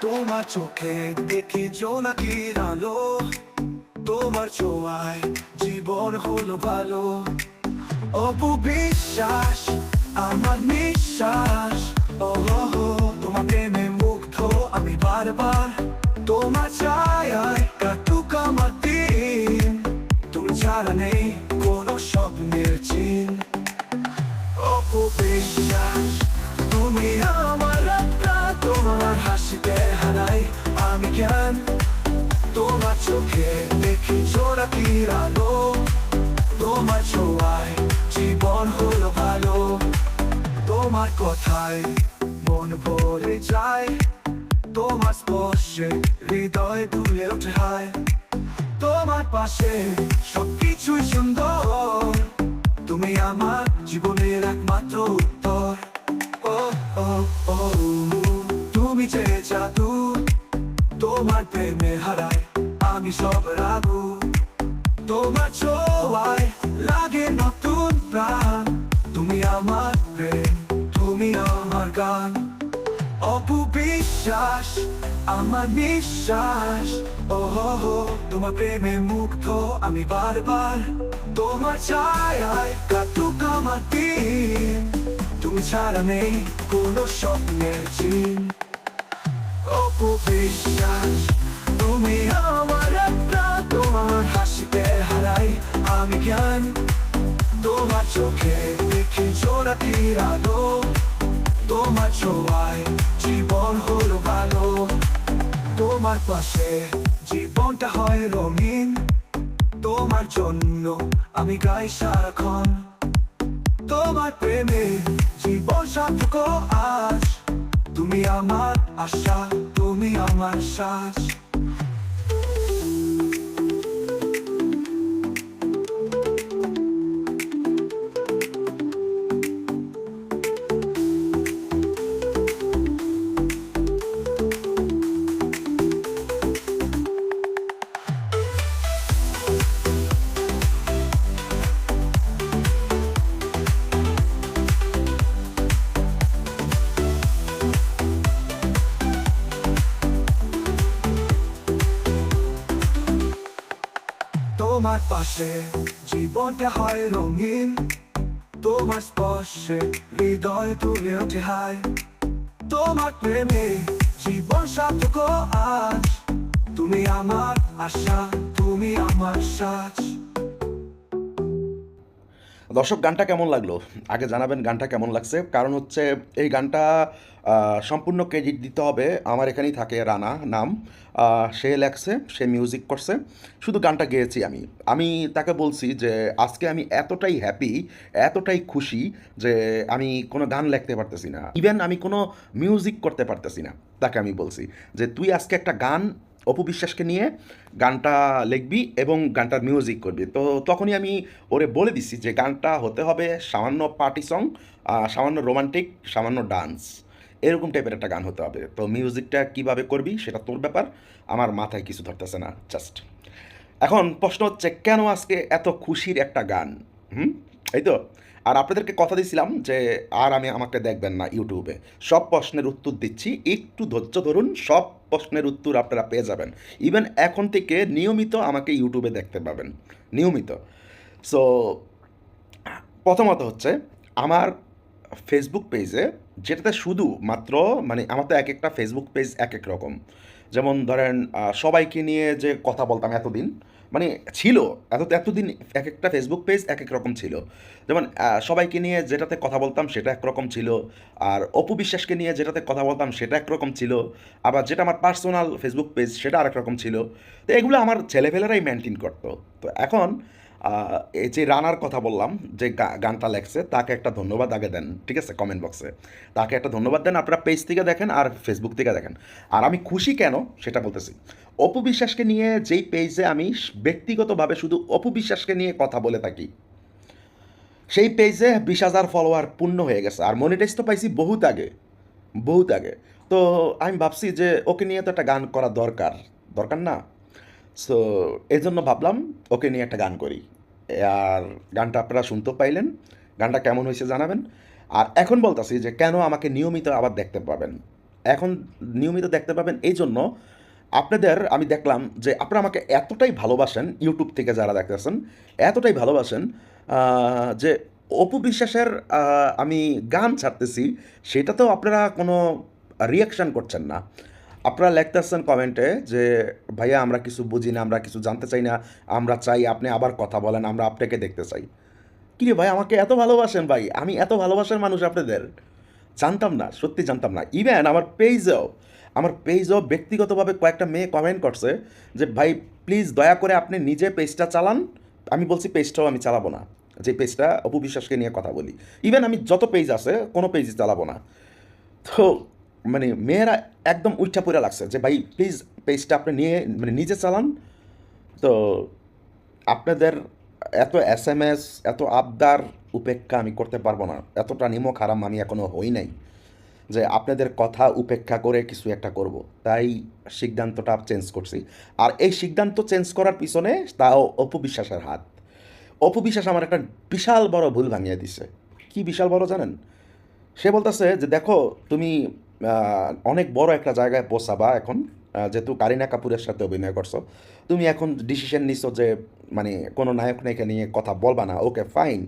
তোমার চোখে দেখি জোনাকির আলো তোমার ছোঁয়ায় জীবন হলো ভালো। অপু বিশ্বাস আমার নিঃশ্বাস। তোমার চোখে দেখি জোড়া আলো। তোমার ছোঁয়ায় জীবন হলো ভালো। তোমার কথায় মন ভরে যায়। তোমার স্পর্শে হৃদয় দুলে ওঠে হায় তোমার পাশে সবকিছুই সুন্দর। আমার গান অপু বিশ্বাস আমার বিশ্বাস ও হো, তোমার প্রেমে মুগ্ধ, আমি বারবার তোমার ছায়ায় কাটুক আমার দিন। তুমি ছাড়া নেই কোনো স্বপ্নের চিন। অপু বিশ্বাস তুমি আমার একটা, তোমার হাসিতে হারাই আমি জ্ঞান। তোমার চোখে দেখি জোড়াতির আলো। তোমার ছোঁয়ায় জীবন হলো ভালো। তোমার পাশে জীবনটা হয় রঙিন। তোমার জন্য আমি গাই সারাক্ষণ। তোমার প্রেমে জীবন সার্থক আজ। তুমি আমার আশা, তুমি আমার শ্বাস তোমার পাশে, জীবনটা হয় রঙিন। তোমার স্পর্শে হৃদয় তুলে ওঠে হায় তোমার প্রেমে জীবন সার্থক আজ। তুমি আমার আশা, তুমি আমার সাজ। দর্শক, গানটা কেমন লাগল? আগে জানাবেন গানটা কেমন লাগছে। কারণ হচ্ছে এই গানটা সম্পূর্ণ ক্রেডিট দিতে হবে। আমার এখানেই থাকে রানা, নাম। সে লেখছে, সে মিউজিক করছে। শুধু গানটা গেয়েছি আমি। আমি তাকে বলছি যে, আজকে আমি এতটাই হ্যাপি এতটাই খুশি যে আমি কোনো গান লিখতে পারতেছি না। ইভেন আমি কোনো মিউজিক করতে পারতেছি না, তাকে আমি বলছি। যে, তুই আজকে একটা গান অপু বিশ্বাসকে নিয়ে গানটা লিখবি এবং গানটার মিউজিক করবি। তো তখনই আমি ওরে বলে দিছি যে গানটা হতে হবে সামান্য পার্টি সং সামান্য রোমান্টিক সামান্য ডান্স এরকম টাইপের একটা গান হতে হবে। তো মিউজিকটা কীভাবে করবি সেটা তোর ব্যাপার, আমার মাথায় কিছু ধরতেছে না জাস্ট এখন প্রশ্ন হচ্ছে, কেন আজকে এত খুশির একটা গান? হুম? এই তো? আর আপনাদেরকে কথা দিয়েছিলাম যে, আর আমি আমাকে দেখবেন না ইউটিউবে। সব প্রশ্নের উত্তর দিচ্ছি। একটু ধৈর্য ধরুন, সব প্রশ্নের উত্তর আপনারা পেয়ে যাবেন। ইভেন এখন থেকে নিয়মিত আমাকে ইউটিউবে দেখতে পাবেন। নিয়মিত। সো প্রথমত হচ্ছে, আমার ফেসবুক পেজে যেটাতে শুধু মাত্র মানে আমার তো এক একটা ফেসবুক পেজ এক এক রকম। যেমন ধরেন সবাইকে নিয়ে যে কথা বলতাম এতদিন মানে ছিল, এত, এতদিন এক একটা ফেসবুক পেজ এক এক রকম ছিল। যেমন সবাইকে নিয়ে যেটাতে কথা বলতাম সেটা একরকম ছিল, আর অপু বিশ্বাসকে নিয়ে যেটাতে কথা বলতাম সেটা একরকম ছিল, আবার যেটা আমার পার্সোনাল ফেসবুক পেজ সেটা আরেক রকম ছিল। তো এগুলো আমার ছেলেপেলেরাই মেনটেন করতো। তো এখন এই যে রানার কথা বললাম, যে গানটা লেখছে, তাকে একটা ধন্যবাদ আগে দেন, ঠিক আছে কমেন্ট বক্সে তাকে একটা ধন্যবাদ দেন, আপনারা পেজ থেকে দেখেন আর ফেসবুক থেকে দেখেন। আর আমি খুশি কেন? সেটা বলতেছি। অপু বিশ্বাসকে নিয়ে যেই পেজে আমি ব্যক্তিগতভাবে শুধু অপু বিশ্বাসকে নিয়ে কথা বলে থাকি, সেই পেজে বিশ হাজার ফলোয়ার পূর্ণ হয়ে গেছে। আর মনিটাইজ তো পাইছি বহুত আগে বহুত আগে। তো আমি ভাবছি যে ওকে নিয়ে তো একটা গান করা দরকার দরকার না? সো এই জন্য ভাবলাম, ওকে নিয়ে একটা গান করি। আর গানটা আপনারা শুনতেও পাইলেন। গানটা কেমন হয়েছে জানাবেন। আর এখন বলতাছি যে, কেন আমাকে নিয়মিত আবার দেখতে পাবেন? এখন নিয়মিত দেখতে পাবেন এই জন্য আপনাদের, আমি দেখলাম যে, আপনারা আমাকে এতটাই ভালোবাসেন ইউটিউব থেকে যারা দেখতেছেন, এতটাই ভালোবাসেন যে, অপু বিশ্বাসের আমি গান ছাড়তেছি, সেটাতেও আপনারা কোনো রিয়াকশান করছেন না। আপনারা লিখতেছেন কমেন্টে যে, ভাইয়া, আমরা কিছু বুঝি না, আমরা কিছু জানতে চাই না, আমরা চাই আপনি আবার কথা বলেন, আমরা আপনাকে দেখতে চাই। কিরে ভাই, আমাকে এত ভালোবাসেন ভাই, আমি এত ভালোবাসার মানুষ আপনাদের? জানতাম না, সত্যি জানতাম না। ইভেন আমার পেজেও আমার পেজেও ব্যক্তিগতভাবে কয়েকটা মেয়ে কমেন্ট করছে যে, ভাই প্লিজ দয়া করে আপনি নিজে পেজটা চালান। আমি বলছি পেজটাও আমি চালাবো না। যে পেজটা অপু বিশ্বাসকে নিয়ে কথা বলি। ইভেন আমি যত পেজ আছে, কোনো পেজই চালাবো না। তো মানে মেয়েরা একদম উইঠা পড়ে লাগছে যে, ভাই প্লিজ পেজটা আপনি নিয়ে মানে নিজে চালান। তো আপনাদের এত এস এম এস এত আবদার উপেক্ষা আমি করতে পারব না। এতটা নিমক হারাম আমি এখনও হই নাই যে, আপনাদের কথা উপেক্ষা করে কিছু একটা করব। তাই সিদ্ধান্তটা চেঞ্জ করছি। আর এই সিদ্ধান্ত চেঞ্জ করার পিছনে তাও অপবিশ্বাসের হাত। অপবিশ্বাস আমার একটা বিশাল বড় ভুল ভাঙিয়ে দিছে। কি বিশাল বড় জানেন? সে বলতেছে যে, দেখো, তুমি অনেক বড় একটা জায়গায় পৌঁছাবা এখন যেহেতু কারিনা কাপুরের সাথে অভিনয় করছ। তুমি এখন ডিসিশন নিছো যে মানে কোনো নায়ক নায়িকা নিয়ে কথা বলবা না। ওকে ফাইন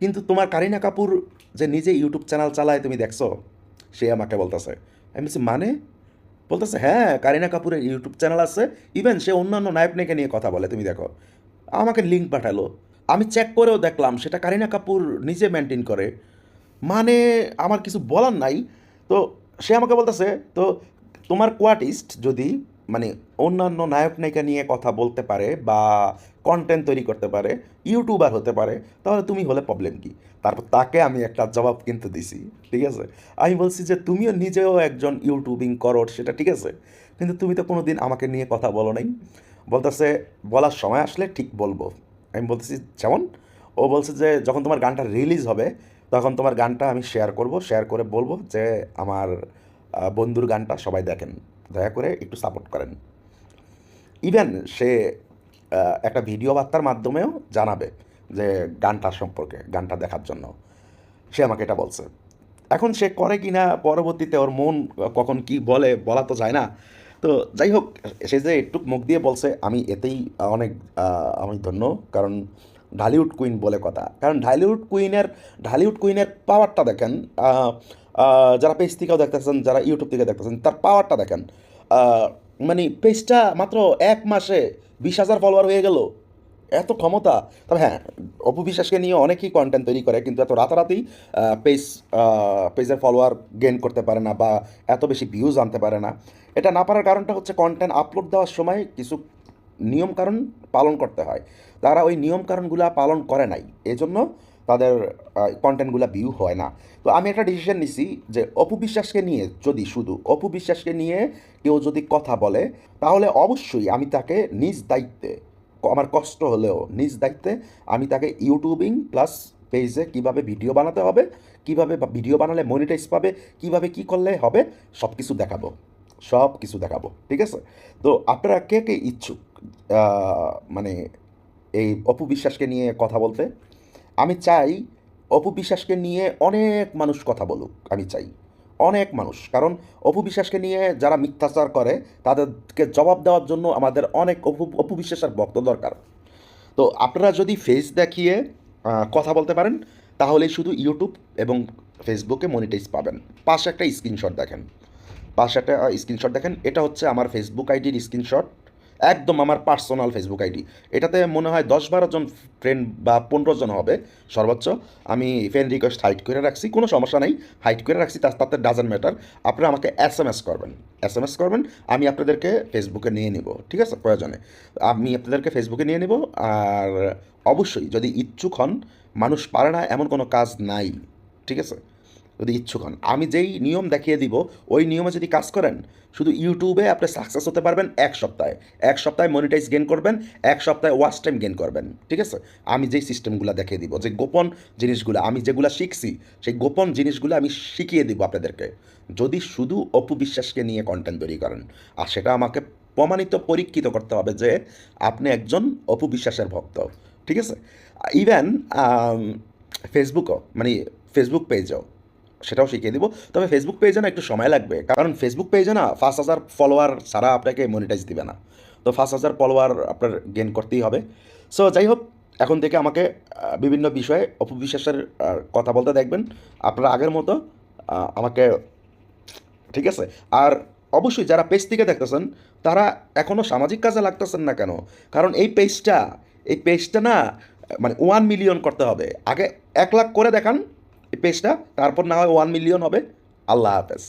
কিন্তু তোমার কারিনা কাপুর যে নিজে ইউটিউব চ্যানেল চালায় তুমি দেখছ, সে আমাকে বলতেছে। আমি বলছি মানে? বলতেছে হ্যাঁ কারিনা কাপুরের ইউটিউব চ্যানেল আছে। ইভেন সে অন্যান্য নায়ক নায়িকা নিয়ে কথা বলে, তুমি দেখো। আমাকে লিঙ্ক পাঠালো। আমি চেক করেও দেখলাম, সেটা কারিনা কাপুর নিজে মেনটেন করে। মানে আমার কিছু বলার নাই। তো সে আমাকে বলতেছে, তো তোমার কোয়ার্টিস্ট যদি মানে অন্যান্য নায়ক নায়িকা নিয়ে কথা বলতে পারে বা কন্টেন্ট তৈরি করতে পারে ইউটিউবার হতে পারে, তাহলে তুমি হলে প্রবলেম কি? তারপর তাকে আমি একটা জবাব কিন্তু দিছি, ঠিক আছে? আমি বলছি যে, তুমিও নিজেও একজন ইউটিউবিং করো সেটা ঠিক আছে? কিন্তু তুমি তো কোনো দিন আমাকে নিয়ে কথা বলো নাই। বলতেছে, বলার সময় আসলে ঠিক বলব। আমি বলতেছি, যেমন? ও বলছে যে, যখন তোমার গানটা রিলিজ হবে তখন তোমার গানটা আমি শেয়ার করব শেয়ার করে বলব যে আমার বন্ধুর গানটা সবাই দেখেন। দয়া করে একটু সাপোর্ট করেন। ইভেন সে একটা ভিডিও বার্তার মাধ্যমেও জানাবে যে গানটা সম্পর্কে, গানটা দেখার জন্য। সে আমাকে এটা বলছে। এখন সে করে কি না পরবর্তীতে ওর মন কখন কি বলে বলা তো যায় না। তো যাই হোক, সে যে একটু মুখ দিয়ে বলছে, আমি এতেই অনেক আমি ধন্য। কারণ ঢালিউড কুইন বলে কথা। কারণ ঢালিউড কুইনের ঢালিউড কুইনের পাওয়ারটা দেখেন যারা পেজ থেকেও দেখতেছেন, যারা ইউটিউব থেকে দেখতেছেন, তার পাওয়ারটা দেখেন। মানে পেজটা মাত্র এক মাসে বিশ হাজার ফলোয়ার হয়ে গেল। এত ক্ষমতা। তবে হ্যাঁ অপু বিশ্বাসকে নিয়ে অনেকেই কন্টেন্ট তৈরি করে, কিন্তু এত রাতারাতি পেজ পেজের ফলোয়ার গেইন করতে পারে না বা এত বেশি ভিউজ আনতে পারে না। এটা না পারার কারণটা হচ্ছে কন্টেন্ট আপলোড দেওয়ার সময় কিছু নিয়মকানুন পালন করতে হয়। তারা ওই নিয়মকানুনগুলো পালন করে নাই। এজন্য তাদের কন্টেন্টগুলো ভিউ হয় না। তো আমি একটা ডিসিশন নিছি যে অপু বিশ্বাসকে নিয়ে যদি শুধু অপু বিশ্বাসকে নিয়ে কেউ যদি কথা বলে, তাহলে অবশ্যই আমি তাকে নিজ দায়িত্বে, আমার কষ্ট হলেও নিজ দায়িত্বে আমি তাকে ইউটিউবিং প্লাস পেজে কীভাবে ভিডিও বানাতে হবে, কীভাবে ভিডিও বানালে মনিটাইজ পাবে, কীভাবে কি করলে হবে সব কিছু দেখাবো। সব কিছু দেখাবো। ঠিক আছে? তো আপনারা কে কে ইচ্ছুক মানে এই অপু বিশ্বাসকে নিয়ে কথা বলতে। আমি চাই অপু বিশ্বাসকে নিয়ে অনেক মানুষ কথা বলুক, আমি চাই। অনেক মানুষ, কারণ অপু বিশ্বাসকে নিয়ে যারা মিথ্যাচার করে, তাদেরকে জবাব দেওয়ার জন্য আমাদের অনেক অপু অপু বিশ্বাসের ভক্ত দরকার। তো আপনারা যদি ফেস দেখিয়ে কথা বলতে পারেন, তাহলে শুধু ইউটিউব এবং ফেসবুকে মনিটাইজ পাবেন। পাশে একটা স্ক্রিনশট দেখেন। পাশে একটা স্ক্রিনশট দেখেন। এটা হচ্ছে আমার ফেসবুক আইডির স্ক্রিনশট একদম আমার পার্সোনাল ফেসবুক আইডি এটাতে মনে হয় দশ বারো জন ফ্রেন্ড বা পনেরো জন হবে, সর্বোচ্চ। আমি ফ্রেন্ড রিকোয়েস্ট হাইট করে রাখছি, কোনো সমস্যা নেই। হাইট করে রাখছি তাতে ডাজেন্ট ম্যাটার আপনারা আমাকে এস এম এস করবেন। এস এম এস করবেন, আমি আপনাদেরকে ফেসবুকে নিয়ে নিব, ঠিক আছে? প্রয়োজনে। আমি আপনাদেরকে ফেসবুকে নিয়ে নিব, আর অবশ্যই যদি ইচ্ছুক হন, মানুষ পারে না, এমন কোনো কাজ নাই, ঠিক আছে? যদি ইচ্ছুক হন। আমি যেই নিয়ম দেখিয়ে দিব, ওই নিয়মে যদি কাজ করেন, শুধু ইউটিউবে আপনি সাকসেস হতে পারবেন এক সপ্তাহে। এক সপ্তাহে মনিটাইজ গেন করবেন, এক সপ্তাহে ওয়াচ টাইম গেন করবেন। ঠিক আছে? আমি যেই সিস্টেমগুলো দেখিয়ে দিব, যে গোপন জিনিসগুলো, আমি যেগুলো শিখছি, সেই গোপন জিনিসগুলো আমি শিখিয়ে দিব আপনাদেরকে। যদি শুধু অপু বিশ্বাসকে নিয়ে কন্টেন্ট তৈরি করেন, আর সেটা আমাকে প্রমাণিত, পরীক্ষিত করতে হবে যে আপনি একজন অপু বিশ্বাসের ভক্ত। ঠিক আছে? ইভেন ফেসবুকও মানে ফেসবুক পেজও সেটাও শিখিয়ে দিব। তবে ফেসবুক পেজে না একটু সময় লাগবে। কারণ ফেসবুক পেজে না পাঁচ হাজার ফলোয়ার ছাড়া আপনাকে মনিটাইজ দিবে না। তো ফার্স্ট হাজার ফলোয়ার আপনার গেন করতেই হবে। সো যাই হোক, এখন থেকে আমাকে বিভিন্ন বিষয়ে অপবিশ্বাসের কথা বলতে দেখবেন। আপনারা আগের মতো আমাকে, ঠিক আছে? আর অবশ্যই যারা পেজ থেকে দেখতেছেন, তারা এখনও সামাজিক কাজে লাগতেছেন না কেন? কারণ এই পেজটা এই পেজটা না মানে ওয়ান মিলিয়ন করতে হবে। আগে এক লাখ করে দেখান এই পেজটা তারপর না হয় ওয়ান মিলিয়ন হবে। আল্লাহ হাফেজ।